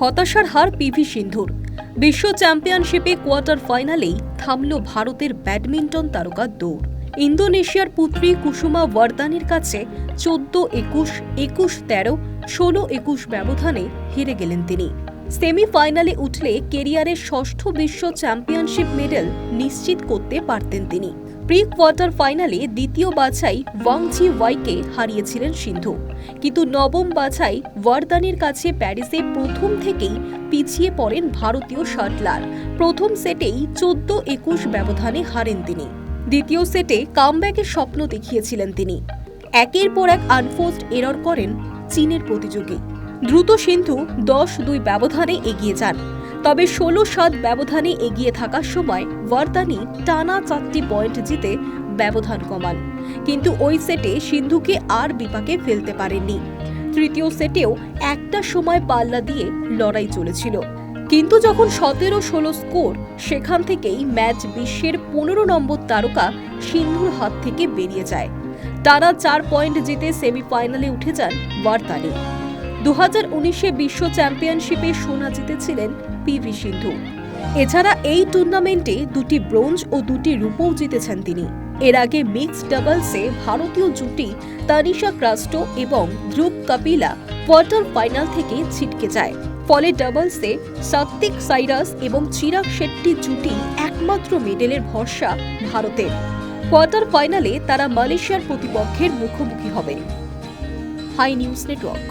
হতাশার হার পিভি সিন্ধুর। বিশ্ব চ্যাম্পিয়নশিপে কোয়ার্টার ফাইনালেই থামল ভারতের ব্যাডমিন্টন তারকা দৌড়। ইন্দোনেশিয়ার পুত্রী কুসুমা ওয়ার্দানের কাছে চোদ্দ একুশ একুশ তেরো, ষোলো একুশ ব্যবধানে হেরে গেলেন তিনি। সেমিফাইনালে উঠলে কেরিয়ারের ষষ্ঠ বিশ্ব চ্যাম্পিয়নশিপ মেডেল নিশ্চিত করতে পারতেন তিনি। প্রি কোয়ার্টার ফাইনালে দ্বিতীয় বাছাই ওয়াংজি ওয়াইকে হারিয়েছিলেন সিন্ধু। কিন্তু নবম বাছাই ওয়ার্দানের কাছে প্যারিসে প্রথম থেকেই পিছিয়ে পড়েন ভারতীয় শাটলার। প্রথম সেটেই চোদ্দ একুশ ব্যবধানে হারেন তিনি। দ্বিতীয় সেটে কামব্যাকের স্বপ্ন দেখিয়েছিলেন তিনি। একের পর এক আনফোর্সড এরর করেন চীনের প্রতিযোগী। দ্রুত সিন্ধু দশ দুই ব্যবধানে এগিয়ে যান। তবে ষোলো সাত ব্যবধানে এগিয়ে থাকার সময় ওয়ার্দানি টানা চারটি পয়েন্ট জিতে ব্যবধান কমান। কিন্তু ওই সেটে সিন্ধুকে আর বিপাকে ফেলতে পারেননি। তৃতীয় সেটেও একটা সময় পাল্লা দিয়ে লড়াই চলেছিল। কিন্তু যখন সতেরো ষোলো স্কোর, সেখান থেকেই ম্যাচ বিশ্বের পনেরো নম্বর তারকা সিন্ধুর হাত থেকে বেরিয়ে যায়। টানা চার পয়েন্ট জিতে সেমিফাইনালে উঠে যান ওয়ার্তানি দু উনিশে বিশ্ব চ্যাম্পিয়নশিপে সোনা জিতেছিলেন পিভি সিন্ধু। এছাড়া এই টুর্নামেন্টে দুটি ব্রোঞ্জ ও দুটি রূপও জিতেছেন তিনি। এর আগে মিক্সড ডাবলসে ভারতীয় জুটি তানিশা ক্রাস্টো এবং ধ্রুব কাপিলা কোয়ার্টার ফাইনাল থেকে ছিটকে যায়। ফলে ডাবলসে সাত্বিক সাইরাস এবং চিরাগ শেট্টি জুটি একমাত্র মেডেলের ভরসা ভারতের। কোয়ার্টার ফাইনালে তারা মালয়েশিয়ার প্রতিপক্ষের মুখোমুখি হবে হাই নিউজ নেটওয়ার্ক।